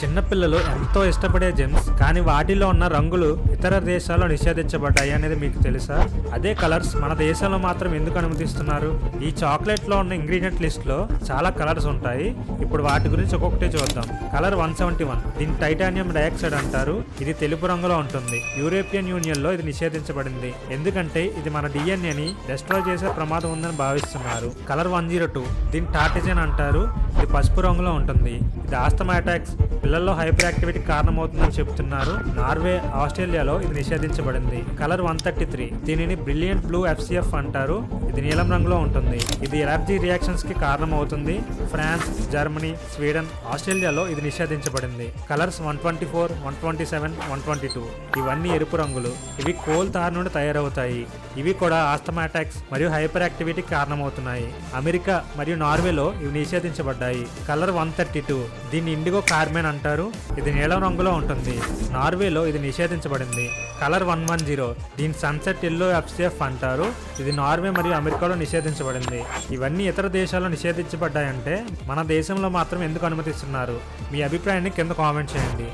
చిన్నపిల్లలు ఎంతో ఇష్టపడే జెమ్స్ కానీ వాటిలో ఉన్న రంగులు ఇతర దేశాల్లో నిషేధించబడ్డాయి అనేది మీకు తెలుసా? అదే కలర్స్ మన దేశంలో మాత్రం ఎందుకు అనుమతిస్తున్నారు? ఈ చాక్లెట్లో ఉన్న ఇంగ్రీడియంట్ లిస్ట్లో చాలా కలర్స్ ఉంటాయి. ఇప్పుడు వాటి గురించి ఒక్కొక్కటి చూద్దాం. కలర్ వన్ సెవెంటీ వన్ దీని టైటానియం డయాక్సైడ్ అంటారు. ఇది తెలుపు రంగులో ఉంటుంది. యూరోపియన్ యూనియన్లో ఇది నిషేధించబడింది. ఎందుకంటే ఇది మన డిఎన్ఏని డెస్ట్రాయ్ చేసే ప్రమాదం ఉందని భావిస్తున్నారు. కలర్ వన్ జీరో టూ దీని టాటిజన్ అంటారు. ఇది పసుపు రంగులో ఉంటుంది. ఇది ఆస్తమా అటాక్స్ పిల్లల్లో హైపర్ యాక్టివిటీ కారణమవుతుందని చెబుతున్నారు నార్వే ఆస్ట్రేలియాలో ఇది నిషేధించబడింది. Colour one thirty three. దీనిని బ్రిలియంట్ బ్లూ ఎఫ్సిఎఫ్ అంటారు. ఇది నీలం రంగులో ఉంటుంది. ఇది ఎలర్జీ రియాక్షన్స్కి కారణమవుతుంది. ఫ్రాన్స్ జర్మనీ స్వీడన్ ఆస్ట్రేలియాలో ఇది నిషేధించబడింది. Colours one twenty four one twenty seven one twenty two. ఇవన్నీ ఎరుపు రంగులు. ఇవి కోల్ తార్ నుండి తయారవుతాయి. ఇవి కూడా ఆస్తమా అటాక్స్ మరియు హైపర్ యాక్టివిటీ కారణమవుతున్నాయి. అమెరికా మరియు నార్వేలో ఇవి నిషేధించబడ్డాయి. Colour one thirty two. దీన్ని ఇండిగో కార్మెన్ అంటారు. ఇది నీలం రంగులో ఉంటుంది. నార్వేలో ఇది నిషేధించబడింది. Colour one one zero. దీని సన్సెట్ ఎల్లో ఎఫ్సిఎఫ్ అంటారు. ఇది నార్వే మరియు అమెరికాలో నిషేధించబడింది. ఇవన్నీ ఇతర దేశాల్లో నిషేధించబడ్డాయంటే మన దేశంలో మాత్రం ఎందుకు అనుమతిస్తున్నారు? మీ అభిప్రాయాన్ని కింద కామెంట్ చేయండి.